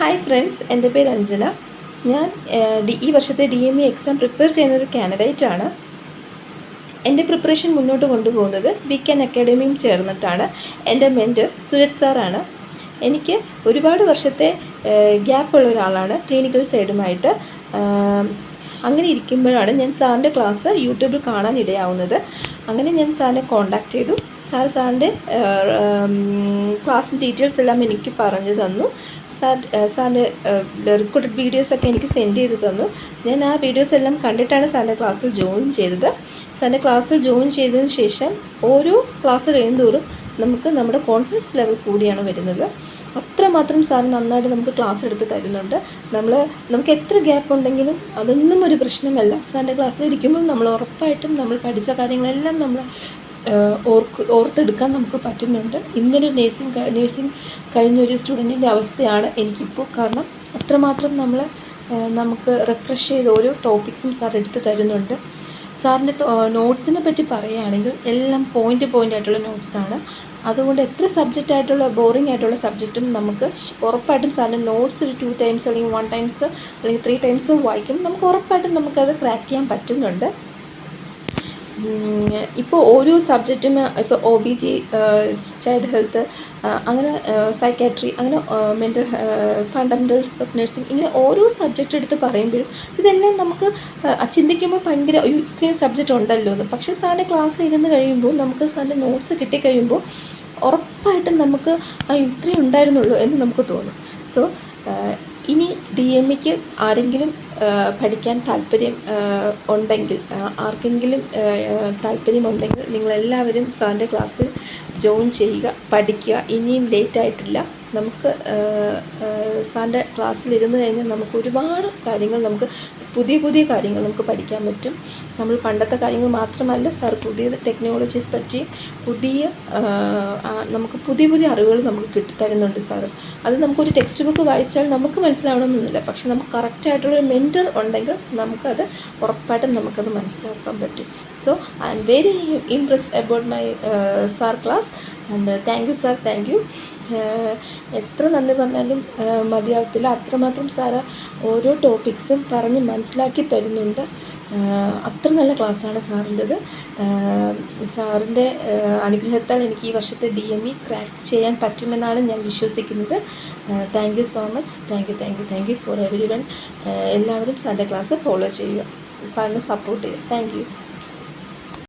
Hi friends എന്റെ പേര് അഞ്ജന. ഞാൻ ഈ വർഷത്തെ D M E exam prepare ചെയ്യുന്ന ഒരു കാൻഡിഡേറ്റ് ആണ്. എന്റെ പ്രിപ്പറേഷൻ മുന്നോട്ട് കൊണ്ടുപോകുന്നത് വിക്കൻ അക്കാഡമിയും ചേർന്നിട്ടാണ്. എന്റെ മെന്റർ സുരജ് സാറാണ് എനിക്ക് ഒരുപാട് വർഷത്തെ ഗ്യാപ്പ് ഉള്ള ഒരാളാണ് ക്ലിനിക്കൽ സൈഡുമായിട്ട് അങ്ങനെ ഇരിക്കുമ്പോഴാണ് ഞാൻ സാറിന്റെ ക്ലാസ് യൂട്യൂബിൽ കാണാൻ ഇടയാവുന്നത്. അങ്ങനെ ഞാൻ സാറിനെ കോണ്ടാക്ട് ചെയ്തു. സാർ സാറിന്റെ ക്ലാസ് ഡീറ്റെയിൽസ് എല്ലാം എനിക്ക് പറഞ്ഞു തന്നു. സാർ സാറിന്റെ റെക്കോർഡഡ് വീഡിയോസൊക്കെ എനിക്ക് സെൻഡ് ചെയ്ത് തന്നു. ഞാൻ ആ വീഡിയോസ് എല്ലാം കണ്ടിട്ടാണ് സാറിന്റെ ക്ലാസ്സിൽ ജോയിൻ ചെയ്തത്. സാറിന്റെ ക്ലാസ്സിൽ ജോയിൻ ചെയ്തതിന് ശേഷം ഓരോ ക്ലാസ് കഴിയുന്തോറും നമുക്ക് നമ്മുടെ കോൺഫിഡൻസ് ലെവൽ കൂടിയാണ് വരുന്നത്. അത്രമാത്രം സാർ നന്നായിട്ട് നമുക്ക് ക്ലാസ് എടുത്ത് തരുന്നുണ്ട്. നമ്മൾ നമുക്ക് എത്ര ഗ്യാപ്പ് ഉണ്ടെങ്കിലും അതൊന്നും ഒരു പ്രശ്നമല്ല. സാറിന്റെ ക്ലാസ്സിലിരിക്കുമ്പോൾ നമ്മൾ ഉറപ്പായിട്ടും നമ്മൾ പഠിച്ച കാര്യങ്ങളെല്ലാം നമ്മൾ ഓർക്ക് ഓർത്തെടുക്കാൻ നമുക്ക് പറ്റുന്നുണ്ട്. ഇന്നലെ നേഴ്സിംഗ് നേഴ്സിംഗ് കഴിഞ്ഞ ഒരു സ്റ്റുഡന്റിന്റെ അവസ്ഥയാണ് എനിക്കിപ്പോൾ കാരണം അത്രമാത്രം നമ്മൾ നമുക്ക് റിഫ്രഷ് ചെയ്ത് ഓരോ ടോപ്പിക്സും സാർ എടുത്ത് തരുന്നുണ്ട്. സാറിന്റെ നോട്ട്സിനെ പറ്റി പറയുകയാണെങ്കിൽ എല്ലാം പോയിന്റ് പോയിന്റ് ആയിട്ടുള്ള നോട്ട്സാണ് അതുകൊണ്ട് എത്ര സബ്ജക്റ്റ് ആയിട്ടുള്ള ബോറിംഗ് ആയിട്ടുള്ള സബ്ജക്റ്റും നമുക്ക് ഉറപ്പായിട്ടും സാറിന്റെ നോട്ട്സ് ഒരു ടു ടൈംസ് അല്ലെങ്കിൽ വൺ ടൈംസ് അല്ലെങ്കിൽ ത്രീ ടൈംസ് വായിക്കും. നമുക്ക് ഉറപ്പായിട്ടും നമുക്കത് ക്രാക്ക് ചെയ്യാൻ പറ്റുന്നുണ്ട്. ഇപ്പോൾ ഓരോ സബ്ജക്റ്റും ഇപ്പോൾ O B G child health അങ്ങനെ സൈക്കാട്രി അങ്ങനെ മെന്റൽ ഫണ്ടമെന്റൽസ് ഓഫ് നഴ്സിംഗ് ഇങ്ങനെ ഓരോ സബ്ജക്റ്റ് എടുത്ത് പറയുമ്പോഴും ഇതെല്ലാം നമുക്ക് ചിന്തിക്കുമ്പോൾ ഭയങ്കര "അയ്യോ, ഇത്രയും സബ്ജക്റ്റ് ഉണ്ടല്ലോ എന്ന്. പക്ഷേ സാറിന്റെ ക്ലാസ്സിൽ ഇരുന്ന് കഴിയുമ്പോൾ നമുക്ക് സാറിന്റെ നോട്ട്സ് കിട്ടിക്കഴിയുമ്പോൾ ഉറപ്പായിട്ടും നമുക്ക് ഇത്രയും ഉണ്ടായിരുന്നുള്ളൂ എന്ന് നമുക്ക് തോന്നും. സോ ഇനി ഡി എം ഇക്ക് ആരെങ്കിലും പഠിക്കാൻ താല്പര്യം ഉണ്ടെങ്കിൽ ആർക്കെങ്കിലും താല്പര്യമുണ്ടെങ്കിൽ നിങ്ങളെല്ലാവരും സാറിന്റെ ക്ലാസ്സിൽ ജോയിൻ ചെയ്യുക പഠിക്കുക. ഇനിയും ലേറ്റ് ആയിട്ടില്ല നമുക്ക് സാറിന്റെ ക്ലാസ്സിൽ ഇരുന്ന് കഴിഞ്ഞാൽ നമുക്ക് ഒരുപാട് കാര്യങ്ങൾ നമുക്ക് പുതിയ പുതിയ കാര്യങ്ങൾ നമുക്ക് പഠിക്കാൻ പറ്റും. നമ്മൾ പണ്ടത്തെ കാര്യങ്ങൾ മാത്രമല്ല സാർ പുതിയ ടെക്നോളജീസ് പറ്റി പുതിയ നമുക്ക് പുതിയ പുതിയ അറിവുകൾ നമുക്ക് കിട്ടിത്തരുന്നുണ്ട് സാറ്. അത് നമുക്കൊരു ടെക്സ്റ്റ് ബുക്ക് വായിച്ചാൽ നമുക്ക് മനസ്സിലാവണമെന്നൊന്നുമില്ല. പക്ഷെ നമുക്ക് കറക്റ്റായിട്ടുള്ളൊരു മെന്റർ ഉണ്ടെങ്കിൽ നമുക്കത് ഉറപ്പായിട്ടും നമുക്കത് മനസ്സിലാക്കാൻ പറ്റും. So I'm very impressed about my sir class and thank you sir thank you എത്ര നല്ല പറഞ്ഞാലും മതിയാവത്തില്ല. അത്രമാത്രം സാറ് ഓരോ ടോപ്പിക്സും പറഞ്ഞ് മനസ്സിലാക്കി തരുന്നുണ്ട്. അത്ര നല്ല ക്ലാസ്സാണ് സാറിന്റെത്. സാറിന്റെ അനുഗ്രഹത്താൽ എനിക്ക് ഈ വർഷത്തെ ഡി എം ഇ ക്രാക്ക് ചെയ്യാൻ പറ്റുമെന്നാണ് ഞാൻ വിശ്വസിക്കുന്നത്. Thank you so much thank you thank you thank you for everyone എല്ലാവരും സാറിന്റെ ക്ലാസ് ഫോളോ ചെയ്യുക. സാറിനെ സപ്പോർട്ട് ചെയ്യുക. Thank you